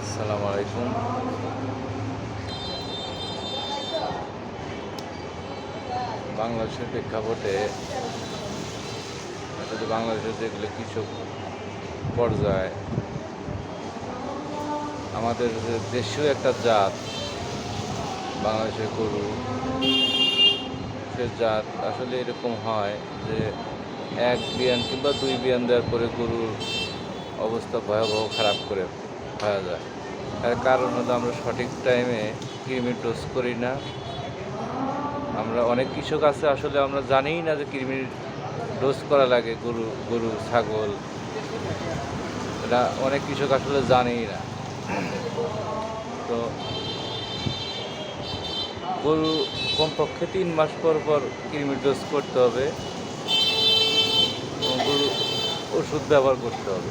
আসসালামু আলাইকুম। বাংলাদেশের প্রেক্ষাপটে আসলে বাংলাদেশের যেগুলো কৃষক পর্যায়। আমাদের দেশীয় একটা জাত, বাংলাদেশের গরু। সে জাত আসলে এরকম হয় যে, এক বিয়ান কিংবা দুই বিয়ান দেওয়ার পরে গরুর অবস্থা ভয়াবহ খারাপ করে। হয়ে যায়। তার কারণ হলো আমরা সঠিক টাইমে কৃমির ডোজ করি না। আমরা অনেক কৃষক আছে, আসলে আমরা জানিই না যে কৃমির ডোজ করা লাগে, গরু গরু, ছাগল। এটা অনেক কৃষক আসলে জানেই না। তো গরু কমপক্ষে তিন মাস পর পর কৃমির ডোজ করতে হবে। গরু ওষুধ ব্যবহার করতে হবে।